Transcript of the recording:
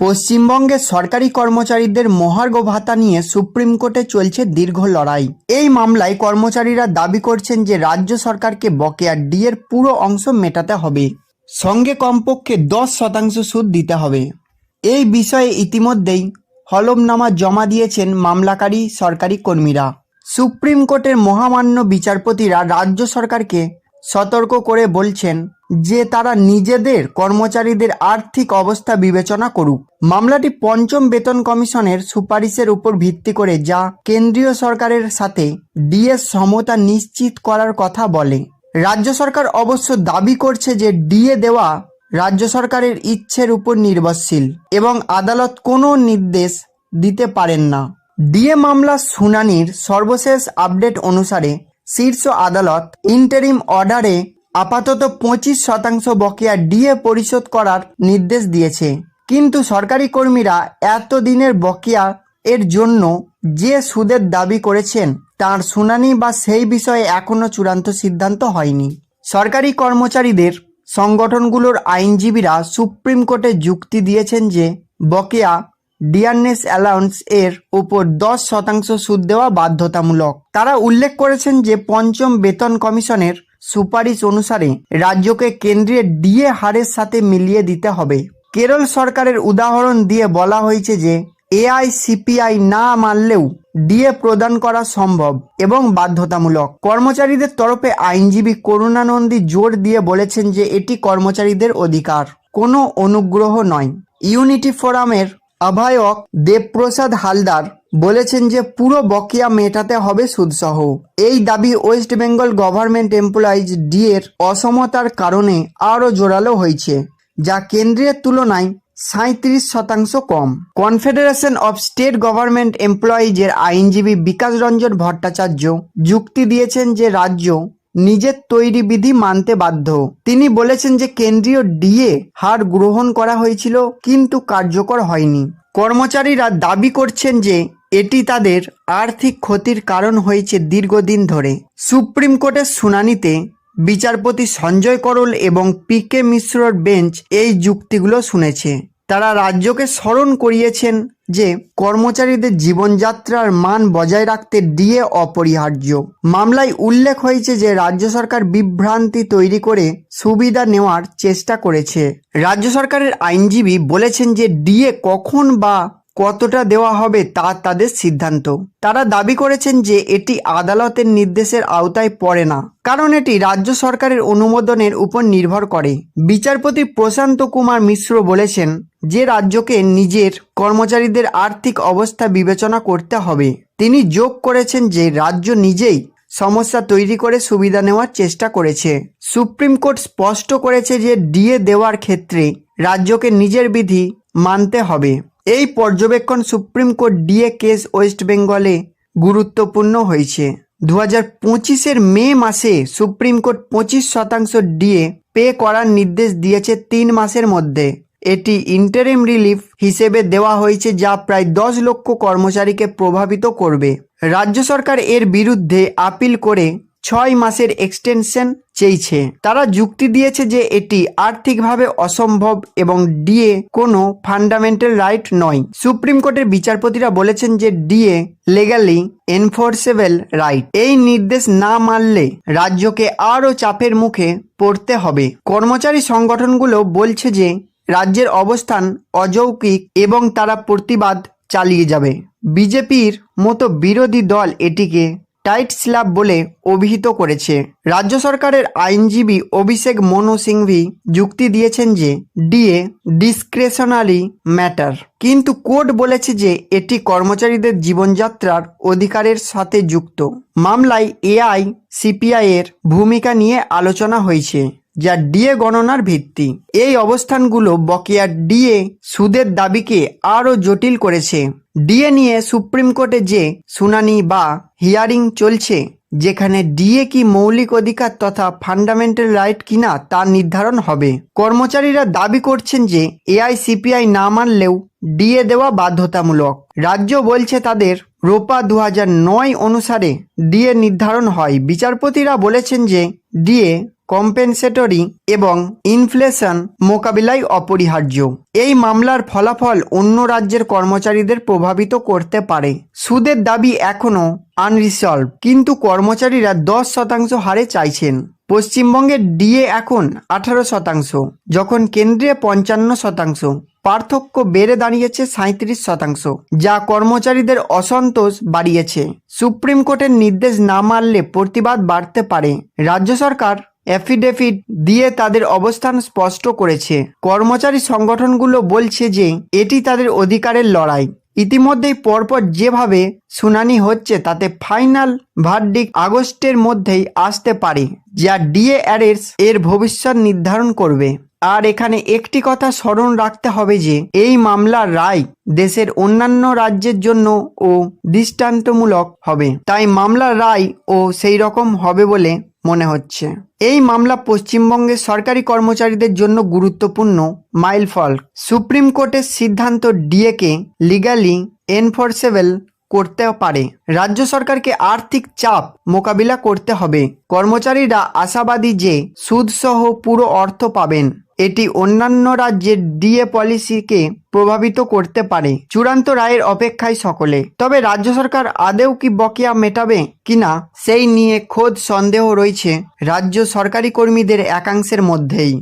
পশ্চিমবঙ্গের সরকারি কর্মচারীদের মহার্ঘ ভাতা নিয়ে সুপ্রিম কোর্টে চলছে দীর্ঘ লড়াই। এই মামলায় কর্মচারীরা দাবি করছেন যে রাজ্য সরকারকে বকেয়া ডিএর পুরো অংশ মেটাতে হবে। সঙ্গে কমপক্ষে দশ শতাংশ সুদ দিতে হবে। এই বিষয়ে ইতিমধ্যেই হলফনামা জমা দিয়েছেন মামলাকারী সরকারি কর্মীরা। সুপ্রিম কোর্টের মহামান্য বিচারপতিরা রাজ্য সরকারকে সতর্ক করে বলছেন যে তারা নিজেদের কর্মচারীদের আর্থিক অবস্থা বিবেচনা করুক। মামলাটি পঞ্চম বেতন কমিশনের সুপারিশের উপর ভিত্তি করে যা কেন্দ্রীয় সরকারের সাথে ডিএস সমতা নিশ্চিত করার কথা বলে। রাজ্য সরকার অবশ্য দাবি করছে যে ডিএ দেওয়া রাজ্য সরকারের ইচ্ছের উপর নির্ভরশীল এবং আদালত কোনো নির্দেশ দিতে পারেন না। ডিএ মামলা শুনানির সর্বশেষ আপডেট অনুসারে শীর্ষ আদালত ইন্টারিম অর্ডারে আপাতত পঁচিশ শতাংশ বকেয়া ডিএ পরিশোধ করার নির্দেশ দিয়েছে। কিন্তু সরকারি কর্মীরা এতদিনের বকেয়া এর জন্য যে সুদের দাবি করেছেন, তার শুনানি বা সেই বিষয়ে এখনও চূড়ান্ত সিদ্ধান্ত হয়নি। সরকারি কর্মচারীদের সংগঠনগুলোর আইনজীবীরা সুপ্রিম কোর্টে যুক্তি দিয়েছেন যে, বকেয়া ডিয়ারনেস অ্যালাউন্স এর উপর দশ শতাংশ সুদ দেওয়া বাধ্যতামূলক। তারা উল্লেখ করেছেন যে, পঞ্চম বেতন কমিশনের সুপারিশ অনুসারে রাজ্যকে কেন্দ্রীয় ডিএ হারের সাথে মিলিয়ে দিতে হবে। কেরল সরকারের উদাহরণ দিয়ে বলা হয়েছে যে, এআইসিপিআই না মানলেও ডিএ প্রদান করা সম্ভব এবং বাধ্যতামূলক। কর্মচারীদের তরফে আইনজীবী করুণানন্দী জোর দিয়ে বলেছেন যে, এটি কর্মচারীদের অধিকার। কোনো অনুগ্রহ নয়। ইউনিটি ফোরামের আহ্বায়ক দেবপ্রসাদ হালদার বলেছেন যে পুরো বকেয়া মেটাতে হবে সুদসহ। এই দাবি ওয়েস্ট বেঙ্গল গভর্নমেন্ট এমপ্লয়িজ ডি এর অসমতার কারণে আরও জোরালো হয়েছে, যা কেন্দ্রের তুলনায় সাঁত্রিশ শতাংশ কম। কনফেডারেশন অফ স্টেট গভর্নমেন্ট এমপ্লয়িজের আইনজীবী বিকাশ রঞ্জন ভট্টাচার্য যুক্তি দিয়েছেন যে রাজ্য নিজের তৈরি বিধি মানতে বাধ্য। তিনি বলেছেন যে কেন্দ্রীয় ডিএ হার গ্রহণ করা হয়েছিল, কিন্তু কার্যকর হয়নি। কর্মচারীরা দাবি করছেন যে এটি তাদের আর্থিক ক্ষতির কারণ হয়েছে দীর্ঘদিন ধরে। সুপ্রিম কোর্টের শুনানিতে বিচারপতি সঞ্জয় করল এবং পি কে মিশ্রর বেঞ্চ এই যুক্তিগুলো শুনেছে। তারা রাজ্যকে স্মরণ করিয়েছেন যে কর্মচারীদের জীবনযাত্রার মান বজায় রাখতে ডিএ অপরিহার্য। মামলায় উল্লেখ হয়েছে যে রাজ্য সরকার বিভ্রান্তি তৈরি করে সুবিধা নেওয়ার চেষ্টা করেছে। রাজ্য সরকারের আইনজীবী বলেছেন যে ডিএ কখন বা কতটা দেওয়া হবে তা তাদের সিদ্ধান্ত। তারা দাবি করেছেন যে এটি আদালতের নির্দেশের আওতায় পড়ে না, কারণ এটি রাজ্য সরকারের অনুমোদনের উপর নির্ভর করে। বিচারপতি প্রশান্ত কুমার মিশ্র বলেছেন যে রাজ্যকে নিজের কর্মচারীদের আর্থিক অবস্থা বিবেচনা করতে হবে। তিনি যোগ করেছেন যে রাজ্য নিজেই সমস্যা তৈরি করে সুবিধা নেওয়ার চেষ্টা করেছে। সুপ্রিম কোর্ট স্পষ্ট করেছে যে ডিএ দেওয়ার ক্ষেত্রে রাজ্যকে নিজের বিধি মানতে হবে। এই পর্যবেক্ষণ Supreme Court DA case West বেঙ্গলে গুরুত্বপূর্ণ হয়েছে। দু হাজার পঁচিশের মে মাসে সুপ্রিম কোর্ট পঁচিশ শতাংশ ডিএ পে করার নির্দেশ দিয়েছে তিন মাসের মধ্যে। এটি ইন্টারিম রিলিফ হিসেবে দেওয়া হয়েছে যা প্রায় দশ লক্ষ কর্মচারীকে প্রভাবিত করবে। রাজ্য সরকার এর বিরুদ্ধে আপিল করে ছয় মাসের এক্সটেনশন চেয়েছে। তারা যুক্তি দিয়েছে যে এটি আর্থিকভাবে অসম্ভব এবং ডিএ কোনো ফান্ডামেন্টাল রাইট নয়। সুপ্রিম কোর্টের বিচারপতিরা বলেছেন যে ডিএ লেগালি এনফোর্সেবল রাইট এই নির্দেশ না মানলে রাজ্যকে আরও চাপের মুখে পড়তে হবে। কর্মচারী সংগঠনগুলো বলছে যে রাজ্যের অবস্থান অযৌক্তিক এবং তারা প্রতিবাদ চালিয়ে যাবে। বিজেপির মতো বিরোধী দল এটিকে টাইট স্ল্যাব বলে অভিহিত করেছে। রাজ্য সরকারের আইনজীবী অভিষেক মনু সিংভি যুক্তি দিয়েছেন যে ডিএ ডিসক্রেশনারি ম্যাটার। কিন্তু কোর্ট বলেছে যে এটি কর্মচারীদের জীবনযাত্রার অধিকারের সাথে যুক্ত। মামলায় এআই সিপিআইয়ের ভূমিকা নিয়ে আলোচনা হয়েছে। যা ডিএ গণনার ভিত্তি। এই অবস্থানগুলো বকেয়া ডিএ সুদের দাবিকে আরও জটিল করেছে। ডিএ নিয়ে সুপ্রিম কোর্টে যে শুনানি বা হিয়ারিং চলছে, যেখানে ডিএ কি মৌলিক অধিকার তথা ফান্ডামেন্টাল রাইট কিনা তা নির্ধারণ হবে। কর্মচারীরা দাবি করছেন যে এআইসিপিআই না মানলেও ডিএ দেওয়া বাধ্যতামূলক। রাজ্য বলছে তাদের রোপা দু অনুসারে ডিএ নির্ধারণ হয়। বিচারপতিরা বলেছেন যে ডিএ কম্পেনসেটরি এবং ইনফ্লেশন মোকাবিলায় অপরিহার্য। এই মামলার ফলাফল অন্য রাজ্যের কর্মচারীদের প্রভাবিত করতে পারে। সুদের দাবি এখনও আনরিসলভ কিন্তু কর্মচারীরা দশ শতাংশ হারে চাইছেন। পশ্চিমবঙ্গের ডিএ এখন আঠারো শতাংশ, যখন কেন্দ্রে পঞ্চান্ন শতাংশ। পার্থক্য বেড়ে দাঁড়িয়েছে সাঁত্রিশ শতাংশ, যা কর্মচারীদের অসন্তোষ বাড়িয়েছে। সুপ্রিম কোর্টের নির্দেশ না মানলে প্রতিবাদ বাড়তে পারে। রাজ্য সরকার অ্যাফিডেভিট দিয়ে তাদের অবস্থান স্পষ্ট করেছে। কর্মচারী সংগঠনগুলো বলছে যে, এটি তাদের অধিকারের লড়াই। ইতিমধ্যেই পরপর যেভাবে শুনানি হচ্ছে, তাতে ফাইনাল ভার্ডিক আগস্টের মধ্যেই আসতে পারে, যা ডিএ অ্যারেস এর ভবিষ্যৎ নির্ধারণ করবে। আর এখানে একটি কথা স্মরণ রাখতে হবে যে, এই মামলার রায় দেশের অন্যান্য রাজ্যের জন্য ও দৃষ্টান্তমূলক হবে। তাই মামলার রায় ও সেই রকম হবে বলে মনে হচ্ছে। এই মামলা পশ্চিমবঙ্গের সরকারি কর্মচারীদের জন্য গুরুত্বপূর্ণ মাইল মাইলফল সুপ্রিম কোর্টের সিদ্ধান্ত ডিএকে লিগালি এনফোর্সেবল করতে পারে। রাজ্য সরকারকে আর্থিক চাপ মোকাবিলা করতে হবে। কর্মচারীরা আশাবাদী যে সুদসহ পুরো অর্থ পাবেন। এটি অন্যান্য রাজ্যের ডিএ পলিসিকে প্রভাবিত করতে পারে। চূড়ান্ত রায়ের অপেক্ষায় সকলে। তবে রাজ্য সরকার আদেও কি বকেয়া মেটাবে কিনা, সেই নিয়ে খোদ সন্দেহ রয়েছে রাজ্য সরকারি কর্মীদের একাংশের মধ্যেই।